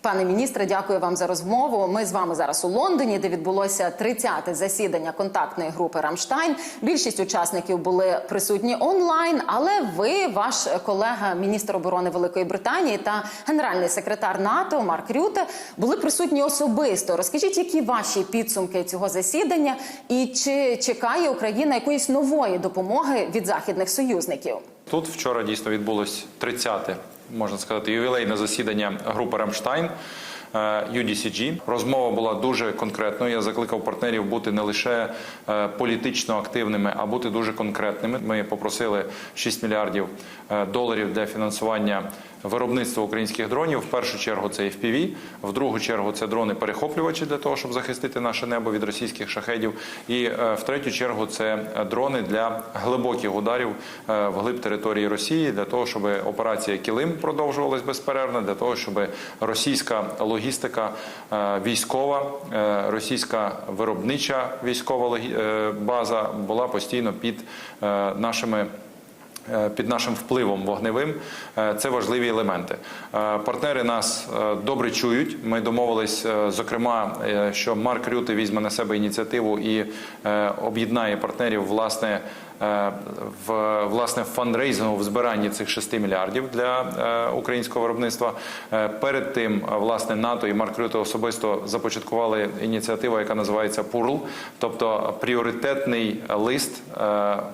Пане міністре, дякую вам за розмову. Ми з вами зараз у Лондоні, де відбулося 30-те засідання контактної групи Рамштайн. Більшість учасників були присутні онлайн, але ви, ваш колега, міністр оборони Великої Британії та генеральний секретар НАТО Марк Рюте були присутні особисто. Розкажіть, які ваші підсумки цього засідання, і чи чекає Україна якоїсь нової допомоги від західних союзників? Тут вчора дійсно відбулось 30-те, можна сказати, ювілейне засідання групи Рамштайн. е, UDCG. розмова була дуже конкретною. Я закликав партнерів бути не лише е, політично активними, а бути дуже конкретними. Ми попросили 6 мільярдів е, доларів для фінансування виробництва українських дронів. В першу чергу це FPV, в другу чергу це дрони-перехоплювачі для того, щоб захистити наше небо від російських шахедів. І е, в третю чергу це дрони для глибоких ударів е, вглиб території Росії, для того, щоб операція Килим продовжувалась безперервно, для того, щоб російська логістика е, військова, російська виробнича військова база була постійно під нашими під нашим впливом вогневим Е, це важливі елементи. Е, Партнери нас е, добре чують. Ми домовились, е, зокрема, е, що Марк Рюти візьме на себе ініціативу і е, об'єднає партнерів власне. Е, В власне в фандрейзингу в збиранні цих 6 мільярдів для е, українського виробництва. Е, Перед тим власне НАТО і Марк Рюте особисто започаткували ініціативу, яка називається ПУРЛ, тобто пріоритетний лист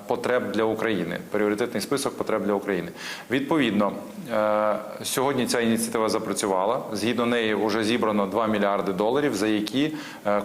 потреб для України, пріоритетний список потреб для України. Відповідно, сьогодні ця ініціатива запрацювала. Згідно неї вже зібрано 2 мільярди доларів, за які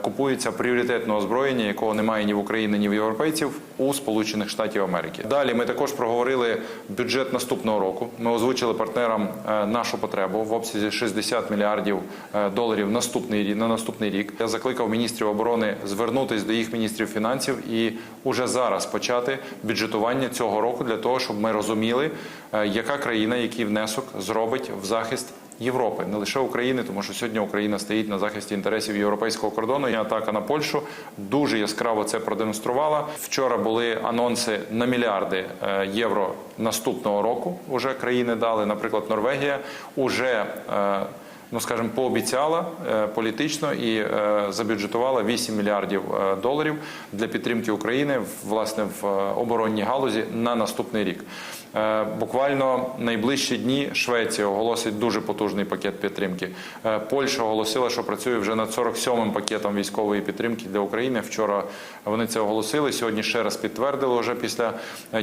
купується пріоритетне озброєння, якого немає ні в Україні, ні в європейців у Сполучених Штатів Америки. Далі ми також проговорили бюджет наступного року. Ми озвучили партнерам е, нашу потребу в обсязі 60 мільярдів е, доларів наступний на наступний рік. Я закликав міністрів оборони звернутись до їх міністрів фінансів і уже зараз почати бюджетування цього року для того, щоб ми розуміли, е, яка країна, який внесок зробить в захист. Європи, не лише України, тому що сьогодні Україна стоїть на захисті інтересів європейського кордону. І атака на Польщу дуже яскраво це продемонструвала. Вчора були анонси на мільярди е, євро наступного року. Уже країни дали, наприклад, Норвегія уже. Ну, скажімо, пообіцяла е, політично і е, забюджетувала 8 мільярдів е, доларів для підтримки України власне в оборонній галузі на наступний рік. Буквально найближчі дні Швеція оголосить дуже потужний пакет підтримки. Польща оголосила, що працює вже над 47-м пакетом військової підтримки для України. Вчора вони це оголосили. Сьогодні ще раз підтвердили вже після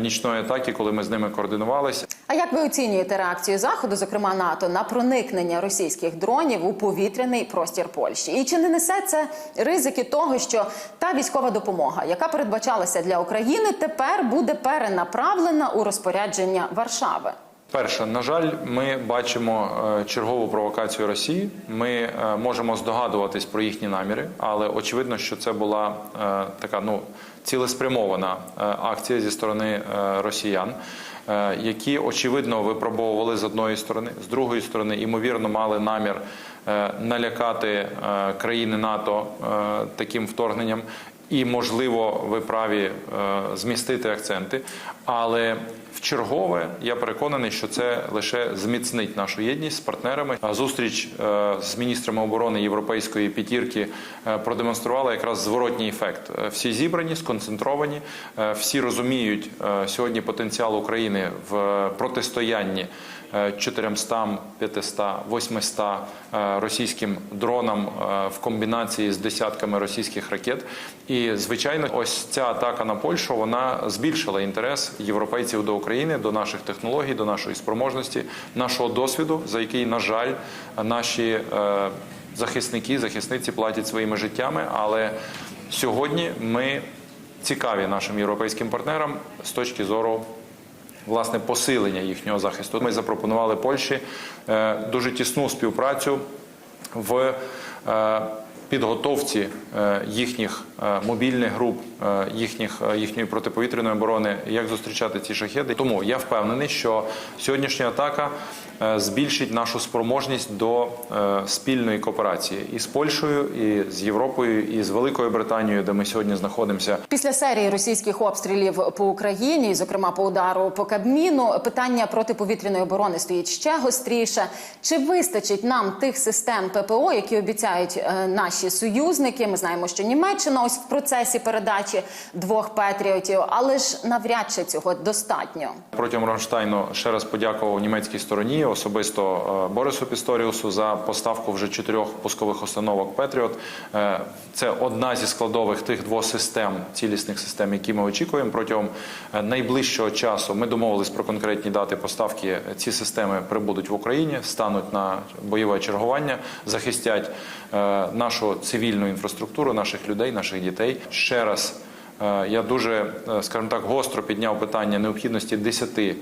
нічної атаки, коли ми з ними координувалися. А як ви оцінюєте реакцію Заходу, зокрема НАТО, на проникнення російських дронів у повітряний простір Польщі? І чи не несе це ризики того, що та військова допомога, яка передбачалася для України, тепер буде перенаправлена у розпорядження Варшави? Перше, на жаль, ми бачимо е, чергову провокацію Росії. Ми е, можемо здогадуватись про їхні наміри, але очевидно, що це була е, така ну цілеспрямована акція зі сторони росіян. Е, Які очевидно випробовували з одної сторони, з другої сторони, ймовірно, мали намір е, налякати е, країни НАТО таким вторгненням, і можливо, ви праві е, змістити акценти. Але в чергове я переконаний, що це лише зміцнить нашу єдність з партнерами. А Зустріч е, з міністрами оборони європейської п'ятірки е, продемонструвала якраз зворотній ефект. Всі зібрані, сконцентровані, всі розуміють сьогодні потенціал України в протистоянні. Е, 400, 500, 800 е, російським дронам е, в комбінації з десятками російських ракет. І звичайно, ось ця атака на Польщу вона збільшила інтерес європейців до України, до наших технологій, до нашої спроможності, нашого досвіду, за який, на жаль, наші е, захисники, захисниці платять своїми життями. Але сьогодні ми цікаві нашим європейським партнерам з точки зору власне посилення їхнього захисту. Ми запропонували Польщі е, дуже тісну співпрацю в е, підготовці е, їхніх мобільних груп, їхніх їхньої протиповітряної оборони, як зустрічати ці шахеди. Тому я впевнений, що сьогоднішня атака збільшить нашу спроможність до е, спільної кооперації і з Польщею, і з Європою, і з Великою Британією, де ми сьогодні знаходимося. Після серії російських обстрілів по Україні, зокрема по удару по Кабміну, питання протиповітряної оборони стоїть ще гостріше. Чи вистачить нам тих систем ППО, які обіцяють е, наші союзники? Ми знаємо, що Німеччина ось в процесі передачі двох патріотів, але ж навряд чи цього достатньо. Протягом Ронштайну ще раз подякував німецькій стороні, особисто е, Борису Пісторіусу за поставку вже чотирьох пускових установок Петріот. Е, Це одна зі складових тих двох систем, цілісних систем, які ми очікуємо протягом е, найближчого часу. Ми домовились про конкретні дати поставки. Ці системи прибудуть в Україні, стануть на бойове чергування, захистять нашу цивільну інфраструктуру, наших людей, наших дітей. Ще раз. Я дуже, скажімо так, гостро підняв питання необхідності 10 е,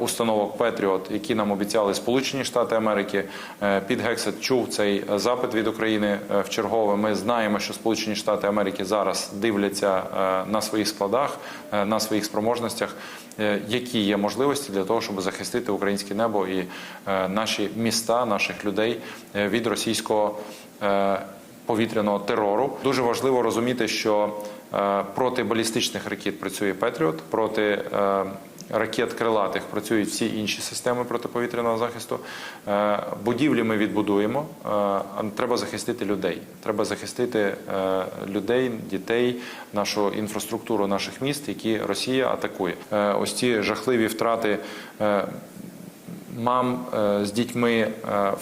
установок Петріот, які нам обіцяли Сполучені Штати Америки. Е, Під Гексет чув цей е, запит від України е, в чергове. Ми знаємо, що Сполучені Штати Америки зараз дивляться е, на своїх складах, е, на своїх спроможностях, е, які є можливості для того, щоб захистити українське небо і е, наші міста, наших людей е, від російського. е, повітряного терору. Дуже важливо розуміти, що е, проти балістичних ракет працює Петріот, проти е, ракет крилатих працюють всі інші системи протиповітряного захисту. Е, Будівлі ми відбудуємо. е, Треба захистити людей. Треба захистити е, людей, дітей, нашу інфраструктуру наших міст, які Росія атакує. Ось ці жахливі втрати. мам з дітьми,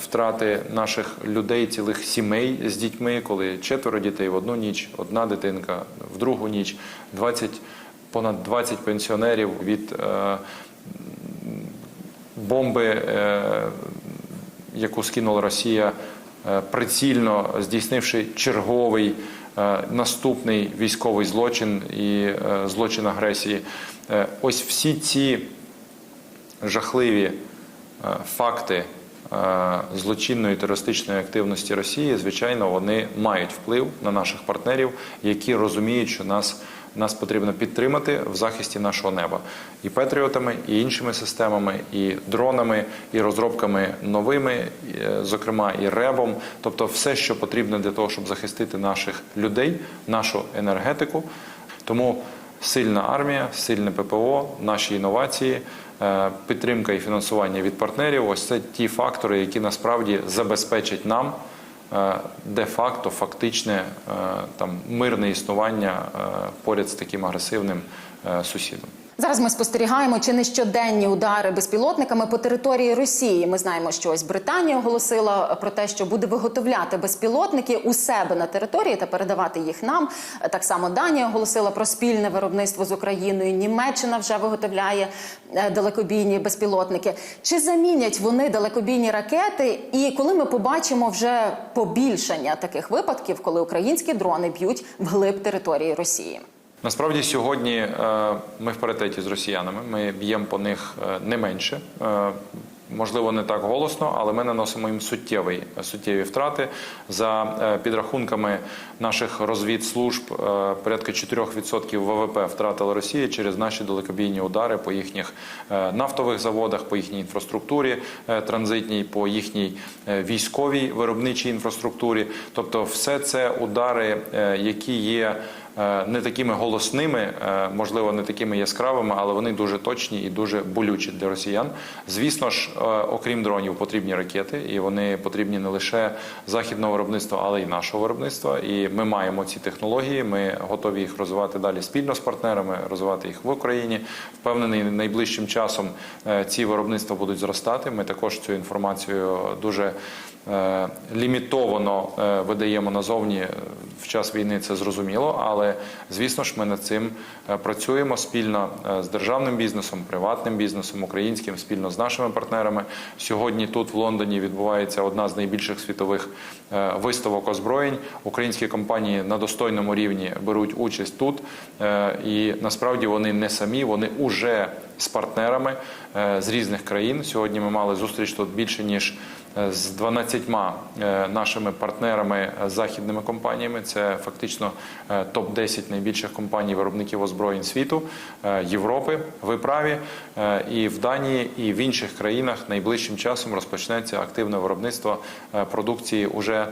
втрати наших людей, цілих сімей з дітьми, коли четверо дітей в одну ніч, одна дитинка в другу ніч, 20, понад 20 пенсіонерів від е, бомби, е, яку скинула Росія, е, прицільно здійснивши черговий наступний військовий злочин і злочин агресії. Ось всі ці жахливі факти злочинної терористичної активності Росії, звичайно, вони мають вплив на наших партнерів, які розуміють, що нас. Нас потрібно підтримати в захисті нашого неба. І патріотами, і іншими системами, і дронами, і розробками новими, е, зокрема і ребом, тобто все, що потрібно для того, щоб захистити наших людей, нашу енергетику. Тому сильна армія, сильне ППО, наші інновації, е, підтримка і фінансування від партнерів. Ось це ті фактори, які насправді забезпечать нам де-факто фактичне е, там мирне існування е, поряд з таким агресивним е, сусідом. Зараз ми спостерігаємо чи не щоденні удари безпілотниками по території Росії. Ми знаємо, що ось Британія оголосила про те, що буде виготовляти безпілотники у себе на території та передавати їх нам. Так само Данія оголосила про спільне виробництво з Україною. Німеччина вже виготовляє е, далекобійні безпілотники. Чи замінять вони далекобійні ракети? І коли ми побачимо вже побільшення таких випадків, коли українські дрони б'ють вглиб території Росії? Насправді сьогодні е, ми в паритеті з росіянами. Ми б'ємо по них е, не менше. Е, Можливо, не так голосно, але ми наносимо їм суттєві, суттєві втрати. За підрахунками наших розвідслужб, порядка 4% ВВП втратила Росія через наші далекобійні удари по їхніх нафтових заводах, по їхній інфраструктурі транзитній, по їхній військовій виробничій інфраструктурі. Тобто, все це удари, які є не такими голосними, е, можливо, не такими яскравими, але вони дуже точні і дуже болючі для росіян. Звісно ж, е, окрім дронів, потрібні ракети, і вони потрібні не лише західного виробництва, але й нашого виробництва. І ми маємо ці технології. Ми готові їх розвивати далі спільно з партнерами, розвивати їх в Україні. Впевнений, найближчим часом е, ці виробництва будуть зростати. Ми також цю інформацію дуже е, лімітовано е, видаємо назовні в час війни. Це зрозуміло, але звісно ж, ми над цим е, працюємо спільно е, з державним бізнесом, приватним бізнесом, українським, спільно з нашими партнерами. Сьогодні тут в Лондоні відбувається одна з найбільших світових е, виставок озброєнь. Українські компанії на достойному рівні беруть участь тут, і насправді вони не самі, вони уже з партнерами е, з різних країн. Сьогодні ми мали зустріч тут більше ніж е, з 12 е, нашими партнерами західними компаніями. Це фактично е, топ-10 найбільших компаній виробників озброєнь світу Європи. Ви праві і в Данії, і в інших країнах найближчим часом розпочнеться активне виробництво продукції уже.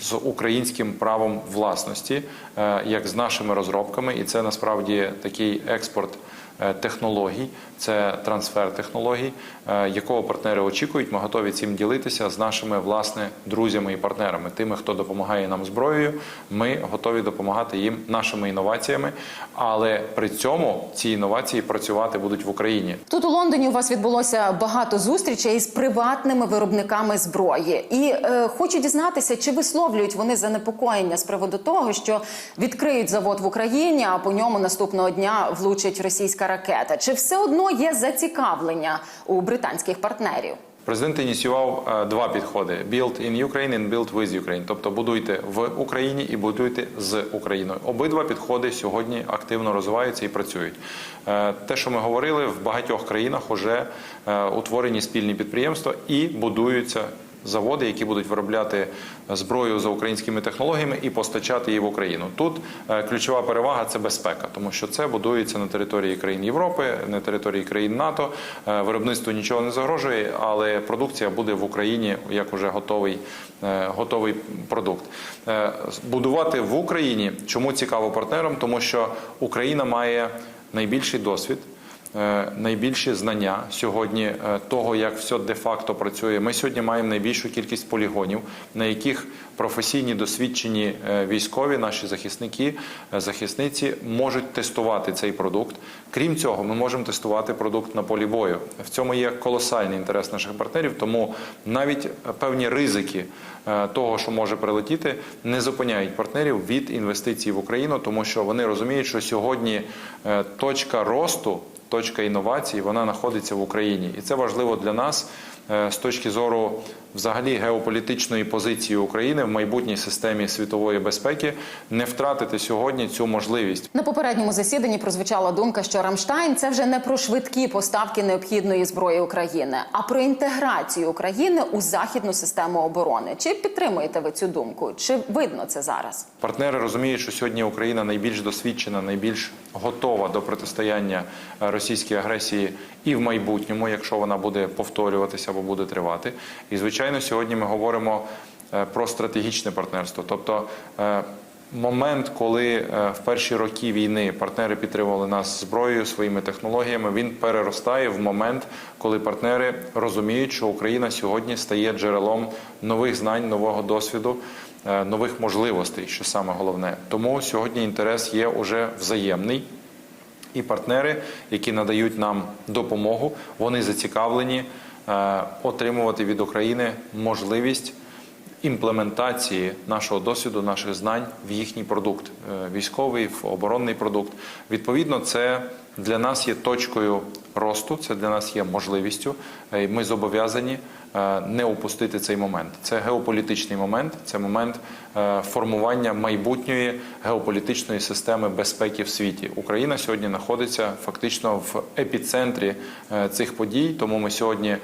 з українським правом власності, як з нашими розробками, і це насправді такий експорт технологій, це трансфер технологій, е, якого партнери очікують. Ми готові цим ділитися з нашими власне друзями і партнерами, тими, хто допомагає нам зброєю. Ми готові допомагати їм нашими інноваціями, але при цьому ці інновації працювати будуть в Україні. Тут у Лондоні у вас відбулося багато зустрічей з приватними виробниками зброї, і е, хочу дізнатися, чи висловлюють вони занепокоєння з приводу того, що відкриють завод в Україні, а по ньому наступного дня влучить російська ракета. Чи все одно є зацікавлення у британських партнерів? Президент ініціював е, два підходи: build in Ukraine and build with Ukraine. Тобто будуйте в Україні і будуйте з Україною. Обидва підходи сьогодні активно розвиваються і працюють. Е, Те, що ми говорили, в багатьох країнах вже утворені спільні підприємства і будуються. Заводи, які будуть виробляти зброю за українськими технологіями і постачати її в Україну. Тут е, ключова перевага це безпека, тому що це будується на території країн Європи, на території країн НАТО. Е, Виробництву нічого не загрожує, але продукція буде в Україні як уже готовий, е, готовий продукт. Будувати в Україні чому цікаво партнерам, тому що Україна має найбільший досвід. Е, Найбільші знання сьогодні е, того, як все де-факто працює. Ми сьогодні маємо найбільшу кількість полігонів, на яких професійні досвідчені е, військові, наші захисники, захисниці можуть тестувати цей продукт. Крім цього, ми можемо тестувати продукт на полі бою. В цьому є колосальний інтерес наших партнерів, тому навіть певні ризики того, що може прилетіти, не зупиняють партнерів від інвестицій в Україну, тому що вони розуміють, що сьогодні точка росту точка інновацій вона знаходиться в Україні, і це важливо для нас з точки зору взагалі геополітичної позиції України в майбутній системі світової безпеки не втратити сьогодні цю можливість. На попередньому засіданні прозвучала думка, що Рамштайн це вже не про швидкі поставки необхідної зброї України, а про інтеграцію України у західну систему оборони. Чи підтримуєте ви цю думку? Чи видно це зараз? Партнери розуміють, що сьогодні Україна найбільш досвідчена, найбільш готова до протистояння е, російській агресії і в майбутньому, якщо вона буде повторюватися або буде тривати. І звичайно, сьогодні ми говоримо е, про стратегічне партнерство, тобто. е, Момент, коли е, в перші роки війни партнери підтримували нас зброєю своїми технологіями, він переростає в момент, коли партнери розуміють, що Україна сьогодні стає джерелом нових знань, нового досвіду, нових можливостей, що саме головне. Тому сьогодні інтерес є уже взаємний. І партнери, які надають нам допомогу, вони зацікавлені отримувати від України можливість імплементації нашого досвіду, наших знань в їхній продукт, е, військовий, в оборонний продукт. Відповідно, це для нас є точкою росту, це для нас є можливістю. Е, Ми зобов'язані е, не опустити цей момент. Це геополітичний момент, це момент е, формування майбутньої геополітичної системи безпеки в світі. Україна сьогодні знаходиться фактично в епіцентрі е, цих подій, тому ми сьогодні.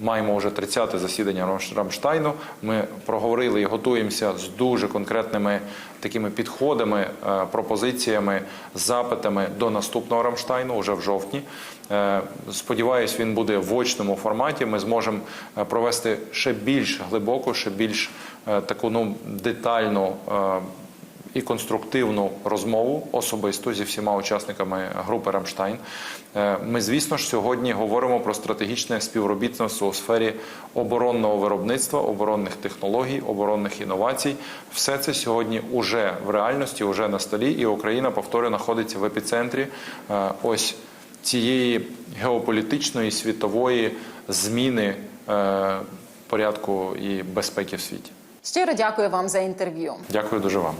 Маємо вже 30-те засідання Рамш- Рамштайну. Ми проговорили і готуємося з дуже конкретними такими підходами, е, пропозиціями, запитами до наступного Рамштайну вже в жовтні. Е, Сподіваюсь, він буде в очному форматі. Ми зможемо е, провести ще більш глибоку, ще більш таку ну детальну. І конструктивну розмову особисто зі всіма учасниками групи Рамштайн. Е, Ми, звісно ж, сьогодні говоримо про стратегічне співробітництво у сфері оборонного виробництва, оборонних технологій, оборонних інновацій. Все це сьогодні уже в реальності, уже на столі, і Україна повторюю знаходиться в епіцентрі е, ось цієї геополітичної світової зміни е, порядку і безпеки в світі. Щиро дякую вам за інтерв'ю. Дякую дуже вам.